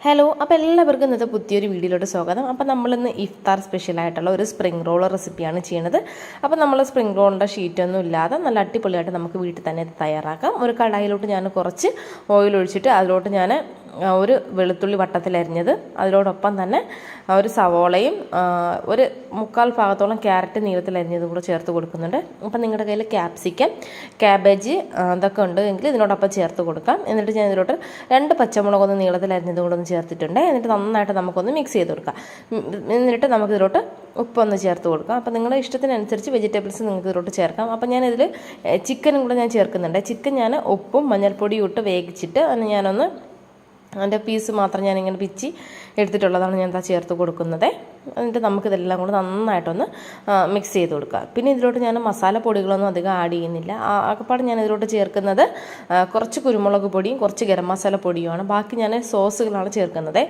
Hello അപ്പോൾ എല്ലാവർക്കും ഇന്നത്തെ പുതിയൊരു വീഡിയോയിലോട്ട് സ്വാഗതം. അപ്പോൾ നമ്മളിന്ന് ഇഫ്താർ സ്പെഷ്യലായിട്ടുള്ള ഒരു സ്പ്രിംഗ് റോൾ റെസിപ്പിയാണ് ചെയ്യുന്നത് അപ്പോൾ നമ്മൾ സ്പ്രിംഗ് റോളിന്റെ ഷീറ്റൊന്നും ഇല്ലാതെ നല്ല അടിപൊളിയായിട്ട് നമുക്ക് വീട്ടിൽ തന്നെ തയ്യാറാക്കാം. ഒരു കടായിലോട്ട് ഞാൻ കുറച്ച് ഓയിൽ ഒഴിച്ചിട്ട് അതിലോട്ട് ഞാൻ ഒരു വെളുത്തുള്ളി വട്ടത്തിലരിഞ്ഞത് അതിനോടൊപ്പം തന്നെ ഒരു സവോളയും ഒരു മുക്കാൽ ഭാഗത്തോളം ക്യാരറ്റ് നീളത്തിലരിഞ്ഞതും കൂടെ ചേർത്ത് കൊടുക്കുന്നുണ്ട്. അപ്പം നിങ്ങളുടെ കയ്യിൽ ക്യാപ്സിക്കം ക്യാബേജ് ഇതൊക്കെ ഉണ്ട് എങ്കിൽ ഇതിനോടൊപ്പം ചേർത്ത് കൊടുക്കാം. എന്നിട്ട് ഞാൻ ഇതിലോട്ട് രണ്ട് പച്ചമുളക് ഒന്ന് നീളത്തിലരിഞ്ഞതും കൂടെ ഒന്ന് ചേർത്തിട്ടുണ്ട്. എന്നിട്ട് നന്നായിട്ട് നമുക്കൊന്ന് മിക്സ് ചെയ്ത് കൊടുക്കാം. എന്നിട്ട് നമുക്കിതിലോട്ട് ഉപ്പൊന്ന് ചേർത്ത് കൊടുക്കാം. അപ്പോൾ നിങ്ങളുടെ ഇഷ്ടത്തിനനുസരിച്ച് വെജിറ്റബിൾസ് നിങ്ങൾക്ക് ഇതിലോട്ട് ചേർക്കാം. അപ്പോൾ ഞാനിതിൽ ചിക്കനും കൂടെ ഞാൻ ചേർക്കുന്നുണ്ട്. ചിക്കൻ ഞാൻ ഉപ്പും മഞ്ഞൾപ്പൊടിയും ഇട്ട് വേവിച്ചിട്ട് അതിന് ഞാനൊന്ന് അതിന്റെ പീസ് മാത്രം ഞാനിങ്ങനെ പിച്ചി എടുത്തിട്ടുള്ളതാണ് ഞാൻ എന്താ ചേർത്ത് കൊടുക്കുന്നത്. എന്നിട്ട് നമുക്കിതെല്ലാം കൂടെ നന്നായിട്ടൊന്ന് മിക്സ് ചെയ്ത് കൊടുക്കുക. പിന്നെ ഇതിലോട്ട് ഞാൻ മസാല പൊടികളൊന്നും അധികം ആഡ് ചെയ്യുന്നില്ല. ആകപ്പാട് ഞാൻ ഇതിലോട്ട് ചേർക്കുന്നത് കുറച്ച് കുരുമുളക് പൊടിയും കുറച്ച് ഗരം മസാല പൊടിയുമാണ്. ബാക്കി ഞാൻ സോസുകളാണ് ചേർക്കുന്നത്.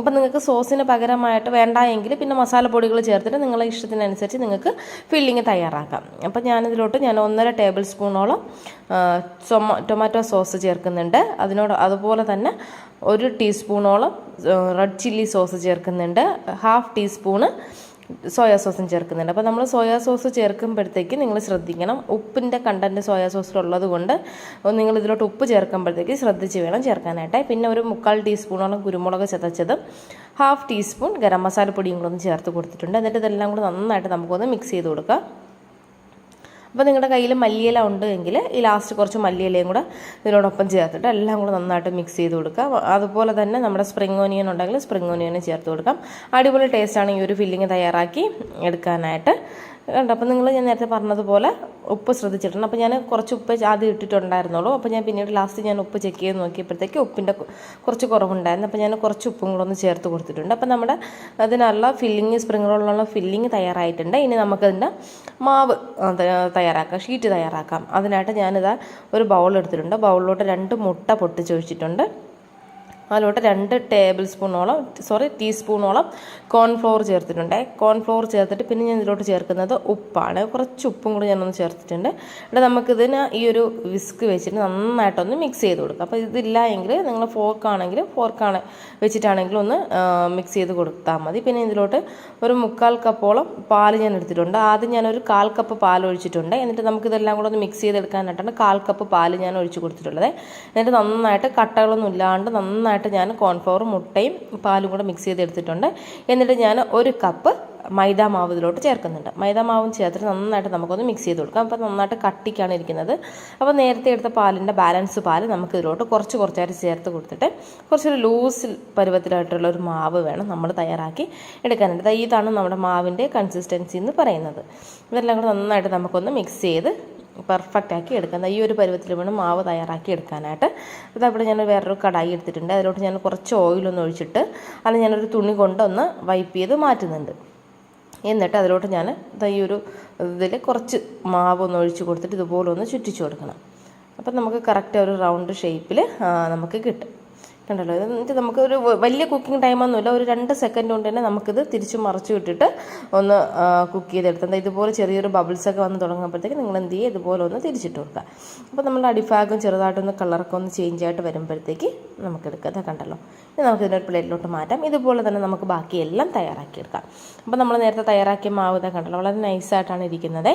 അപ്പം നിങ്ങൾക്ക് സോസിന് പകരമായിട്ട് വേണ്ട എങ്കിൽ പിന്നെ മസാല പൊടികൾ ചേർത്തിട്ട് നിങ്ങളെ ഇഷ്ടത്തിനനുസരിച്ച് നിങ്ങൾക്ക് ഫില്ലിങ് തയ്യാറാക്കാം. അപ്പം ഞാനിതിലോട്ട് ഞാൻ ഒന്നര ടേബിൾ സ്പൂണോളം ടൊമാറ്റോ സോസ് ചേർക്കുന്നുണ്ട്. അതിനോട് അതുപോലെ തന്നെ ഒരു ടീസ്പൂണോളം റെഡ് ചില്ലി സോസ് ചേർക്കുന്നുണ്ട്. ഹാഫ് ടീസ്പൂണ് സോയാ സോസും ചേർക്കുന്നുണ്ട്. അപ്പോൾ നമ്മൾ സോയാ സോസ് ചേർക്കുമ്പോഴത്തേക്ക് നിങ്ങൾ ശ്രദ്ധിക്കണം. ഉപ്പിന്റെ കണ്ടന്റ് സോയാ സോസിലുള്ളത് കൊണ്ട് നിങ്ങൾ ഇതിലോട്ട് ഉപ്പ് ചേർക്കുമ്പോഴത്തേക്ക് ശ്രദ്ധിച്ച് വേണം ചേർക്കാനായിട്ട്. പിന്നെ ഒരു മുക്കാൽ ടീസ്പൂണോളം കുരുമുളക് ചതച്ചതും ഹാഫ് ടീസ്പൂൺ ഗരം മസാല പൊടിയും കൂടെ ഒന്ന് ചേർത്ത് കൊടുത്തിട്ടുണ്ട്. എന്നിട്ട് ഇതെല്ലാം കൂടെ നന്നായിട്ട് നമുക്കൊന്ന് മിക്സ് ചെയ്ത് കൊടുക്കാം. അപ്പോൾ നിങ്ങളുടെ കയ്യിൽ മല്ലിയില ഉണ്ട് എങ്കിൽ ഈ ലാസ്റ്റ് കുറച്ച് മല്ലിയിലയും കൂടെ ഇതിനോടൊപ്പം ചേർത്തിട്ട് എല്ലാം കൂടെ നന്നായിട്ട് മിക്സ് ചെയ്ത് കൊടുക്കുക. അതുപോലെ തന്നെ നമ്മുടെ സ്പ്രിംഗ് ഓനിയൻ ഉണ്ടെങ്കിൽ സ്പ്രിംഗ് ഓനിയനും ചേർത്ത് കൊടുക്കാം. അടിപൊളി ടേസ്റ്റാണ് ഈ ഒരു ഫില്ലിങ് തയ്യാറാക്കി എടുക്കാനായിട്ട്. കണ്ടോ? അപ്പോൾ നിങ്ങൾ ഞാൻ നേരത്തെ പറഞ്ഞതുപോലെ ഉപ്പ് ശ്രദ്ധിച്ചിട്ടുണ്ട്. അപ്പോൾ ഞാൻ കുറച്ച് ഉപ്പ് ആദ്യം ഇട്ടിട്ടുണ്ടായിരുന്നുള്ളൂ. അപ്പോൾ ഞാൻ പിന്നീട് ലാസ്റ്റ് ഞാൻ ഉപ്പ് ചെക്ക് ചെയ്ത് നോക്കിയപ്പോഴത്തേക്ക് ഉപ്പിന്റെ കുറച്ച് കുറവുണ്ടായിരുന്നു. അപ്പോൾ ഞാൻ കുറച്ച് ഉപ്പും കൂടെ ഒന്ന് ചേർത്ത് കൊടുത്തിട്ടുണ്ട്. അപ്പോൾ നമ്മുടെ അതിനുള്ള ഫില്ലിങ് സ്പ്രിംഗ് റോളിലുള്ള ഫില്ലിങ് തയ്യാറായിട്ടുണ്ട്. ഇനി നമുക്കതിന്റെ മാവ് തയ്യാറാക്കാം. ഷീറ്റ് തയ്യാറാക്കാം. അതിനായിട്ട് ഞാനിതാ ഒരു ബൗൾ എടുത്തിട്ടുണ്ട്. ബൗളിലോട്ട് രണ്ട് മുട്ട പൊട്ടിച്ചൊഴിച്ചിട്ടുണ്ട്. അതിലോട്ട് രണ്ട് ടേബിൾ സ്പൂണോളം സോറി ടീസ്പൂണോളം കോൺഫ്ലോർ ചേർത്തിട്ടുണ്ട്. കോൺഫ്ലോർ ചേർത്തിട്ട് പിന്നെ ഞാൻ ഇതിലോട്ട് ചേർക്കുന്നത് ഉപ്പാണ്. കുറച്ച് ഉപ്പും കൂടി ഞാനൊന്ന് ചേർത്തിട്ടുണ്ട്. ഇവിടെ നമുക്കിതിന് ഈ ഒരു വിസ്ക് വെച്ചിട്ട് നന്നായിട്ടൊന്ന് മിക്സ് ചെയ്ത് കൊടുക്കുക അപ്പോൾ ഇതില്ല എങ്കിൽ നിങ്ങൾ ഫോർക്കാണെങ്കിൽ ഫോർക്കാണ് വെച്ചിട്ടാണെങ്കിലും ഒന്ന് മിക്സ് ചെയ്ത് കൊടുത്താൽ മതി. പിന്നെ ഇതിലോട്ട് ഒരു മുക്കാൽ കപ്പോളം പാൽ ഞാൻ എടുത്തിട്ടുണ്ട്. ആദ്യം ഞാനൊരു കാൽ കപ്പ് പാൽ ഒഴിച്ചിട്ടുണ്ട്. എന്നിട്ട് നമുക്കിതെല്ലാം കൂടെ ഒന്ന് മിക്സ് ചെയ്തെടുക്കാനായിട്ടാണ് കാൽ കപ്പ് പാൽ ഞാൻ ഒഴിച്ച് കൊടുത്തിട്ടുള്ളത്. എന്നിട്ട് നന്നായിട്ട് കട്ടകളൊന്നും ഇല്ലാണ്ട് നന്നായിട്ട് ഞാൻ കോൺഫ്ലവറും മുട്ടയും പാലും കൂടെ മിക്സ് ചെയ്തെടുത്തിട്ടുണ്ട്. എന്നിട്ട് ഞാൻ ഒരു കപ്പ് മൈദ മാവ് ഇതിലോട്ട് ചേർക്കുന്നുണ്ട്. മൈദ മാവും ചേർത്തിട്ട് നന്നായിട്ട് നമുക്കൊന്ന് മിക്സ് ചെയ്ത് കൊടുക്കാം. അപ്പോൾ നന്നായിട്ട് കട്ടിക്കാണ് ഇരിക്കുന്നത്. അപ്പോൾ നേരത്തെ എടുത്ത പാലിന്റെ ബാലൻസ് പാൽ നമുക്ക് ഇതിലോട്ട് കുറച്ച് കുറച്ചായിട്ട് ചേർത്ത് കൊടുത്തിട്ട് കുറച്ചൊരു ലൂസ് പരുവത്തിലായിട്ടുള്ള ഒരു മാവ് വേണം നമ്മൾ തയ്യാറാക്കി എടുക്കാനായിട്ട്. ഇതാണ് നമ്മുടെ മാവിന്റെ കൺസിസ്റ്റൻസി എന്ന് പറയുന്നത്. ഇതെല്ലാം കൂടെ നന്നായിട്ട് നമുക്കൊന്ന് മിക്സ് ചെയ്ത് പെർഫെക്റ്റ് ആക്കി എടുക്കാം ഈ ഒരു പരുവത്തിൽ വേണം മാവ് തയ്യാറാക്കി എടുക്കാനായിട്ട്. അതവിടെ ഞാൻ വേറൊരു കടായി എടുത്തിട്ടുണ്ട്. അതിലോട്ട് ഞാൻ കുറച്ച് ഓയിലൊന്ന് ഒഴിച്ചിട്ട് അല്ലെങ്കിൽ ഞാനൊരു തുണി കൊണ്ടൊന്ന് വൈപ്പ് ചെയ്ത് മാറ്റുന്നുണ്ട്. എന്നിട്ട് അതിലോട്ട് ഞാൻ ഈ ഒരു ഇതിൽ കുറച്ച് മാവ് ഒന്ന് ഒഴിച്ച് കൊടുത്തിട്ട് ഇതുപോലെ ഒന്ന് ചുറ്റിച്ചു കൊടുക്കണം. അപ്പം നമുക്ക് കറക്റ്റ് ഒരു റൗണ്ട് ഷേപ്പിൽ നമുക്ക് കിട്ടും. കണ്ടല്ലോ എന്നിട്ട് നമുക്ക് ഒരു വലിയ കുക്കിംഗ് ടൈമൊന്നുമില്ല ഒരു രണ്ട് സെക്കൻഡ് കൊണ്ട് തന്നെ നമുക്കിത് തിരിച്ചു മറച്ചു വിട്ടിട്ട് ഒന്ന് കുക്ക് ചെയ്തെടുത്താൽ ഇതുപോലെ ചെറിയൊരു ബബിൾസ് ഒക്കെ വന്ന് തുടങ്ങുമ്പോഴത്തേക്ക് നിങ്ങൾ എന്ത് ചെയ്യുക? ഇതുപോലെ ഒന്ന് തിരിച്ചിട്ട് കൊടുക്കുക. അപ്പോൾ നമ്മൾ അടിഭാഗം ചെറുതായിട്ടൊന്ന് കളറൊക്കെ ഒന്ന് ചേഞ്ച് ആയിട്ട് വരുമ്പോഴത്തേക്ക് നമുക്ക് എടുക്കാം ഇതാ കണ്ടല്ലോ. ഇനി നമുക്ക് ഇതിനൊരു പ്ലേറ്റിലോട്ട് മാറ്റാം. ഇതുപോലെ തന്നെ നമുക്ക് ബാക്കിയെല്ലാം തയ്യാറാക്കിയെടുക്കാം. അപ്പോൾ നമ്മൾ നേരത്തെ തയ്യാറാക്കിയ മാവ് കണ്ടല്ലോ. വളരെ നൈസായിട്ടാണ് ഇരിക്കുന്നത്.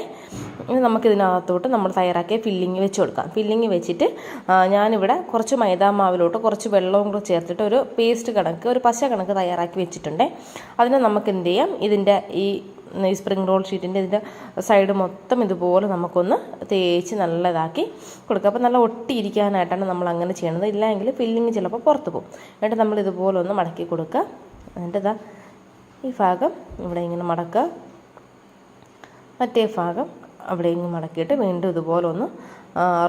ഇനി നമുക്കിതിനകത്തോട്ട് നമ്മൾ തയ്യാറാക്കിയ ഫില്ലിങ് വെച്ച് കൊടുക്കാം. ഫില്ലിങ് വെച്ചിട്ട് ഞാനിവിടെ കുറച്ച് മൈദാ മാവിലോട്ട് കുറച്ച് വെള്ളവും കൂടെ ചേർത്തിട്ട് ഒരു പേസ്റ്റ് കണക്ക് ഒരു പശ കണക്ക് തയ്യാറാക്കി വെച്ചിട്ടുണ്ട്. അതിനെ നമുക്ക് എന്ത് ചെയ്യാം? ഇതിന്റെ ഈ ഈ സ്പ്രിംഗ് റോൾ ഷീറ്റിന്റെ ഇതിന്റെ സൈഡ് മൊത്തം ഇതുപോലെ നമുക്കൊന്ന് തേച്ച് നല്ലതാക്കി കൊടുക്കുക. അപ്പോൾ നല്ല ഒട്ടിയിരിക്കാനായിട്ടാണ് നമ്മൾ അങ്ങനെ ചെയ്യണത്. ഇല്ലെങ്കിൽ ഫില്ലിങ് ചിലപ്പോൾ പുറത്ത് പോകും. എന്നിട്ട് നമ്മൾ ഇതുപോലെ ഒന്ന് മടക്കി കൊടുക്കുക. എന്നിട്ട് ഇതാ ഈ ഭാഗം ഇവിടെ ഇങ്ങനെ മടക്കുക. മറ്റേ ഭാഗം അവിടെ ഇങ്ങനെ മടക്കിയിട്ട് വീണ്ടും ഇതുപോലെ ഒന്ന്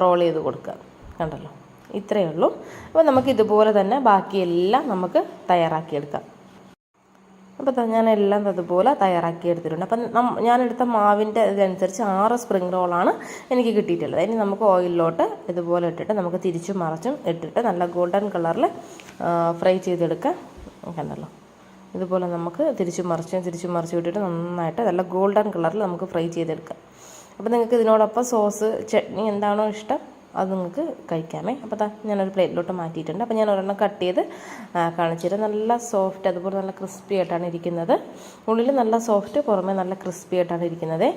റോൾ ചെയ്ത് കൊടുക്കുക. കണ്ടല്ലോ? ഇത്രയേ ഉള്ളൂ. അപ്പോൾ നമുക്ക് ഇതുപോലെ തന്നെ ബാക്കിയെല്ലാം നമുക്ക് തയ്യാറാക്കിയെടുക്കാം. അപ്പോൾ ദാ ഞാൻ എല്ലാം അതുപോലെ തയ്യാറാക്കി എടുത്തിട്ടുണ്ട്. അപ്പം ഞാനെടുത്ത മാവിന്റെ ഇതനുസരിച്ച് ആറ് സ്പ്രിങ് റോളാണ് എനിക്ക് കിട്ടിയിട്ടുള്ളത്. ഇനി നമുക്ക് ഓയിലിലോട്ട് ഇതുപോലെ ഇട്ടിട്ട് നമുക്ക് തിരിച്ചും മറച്ചും ഇട്ടിട്ട് നല്ല ഗോൾഡൻ കളറിൽ ഫ്രൈ ചെയ്തെടുക്കാം കണ്ടല്ലോ. ഇതുപോലെ നമുക്ക് തിരിച്ചും മറിച്ചും തിരിച്ചും മറിച്ചും ഇട്ടിട്ട് നന്നായിട്ട് നല്ല ഗോൾഡൻ കളറിൽ നമുക്ക് ഫ്രൈ ചെയ്തെടുക്കാം. അപ്പോൾ നിങ്ങൾക്ക് ഇതിനോടൊപ്പം സോസ് ചട്നി എന്താണോ ഇഷ്ടം അത് നിങ്ങൾക്ക് കഴിക്കാമേ. അപ്പോൾ ഞാനൊരു പ്ലേറ്റിലോട്ട് മാറ്റിയിട്ടുണ്ട്. അപ്പോൾ ഞാൻ ഒരെണ്ണം കട്ട് ചെയ്ത് കാണിച്ചിട്ട് നല്ല സോഫ്റ്റ് അതുപോലെ നല്ല ക്രിസ്പി ആയിട്ടാണ് ഇരിക്കുന്നത്. ഉള്ളിൽ നല്ല സോഫ്റ്റ് പുറമേ നല്ല ക്രിസ്പി ആയിട്ടാണ് ഇരിക്കുന്നത്.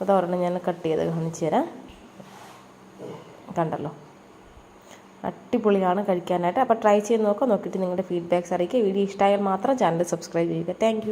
അപ്പോൾ ഒരെണ്ണം ഞാൻ കട്ട് ചെയ്ത് കാണിച്ചു തരാം കണ്ടല്ലോ? അടിപൊളിയാണ് കഴിക്കാനായിട്ട്. അപ്പോൾ ട്രൈ ചെയ്ത് നോക്കുക നോക്കിയിട്ട് നിങ്ങളുടെ ഫീഡ്ബാക്ക്സ് അറിയിക്കുക. വീഡിയോ ഇഷ്ടമായാൽ മാത്രം ചാനൽ സബ്സ്ക്രൈബ് ചെയ്യുക. താങ്ക്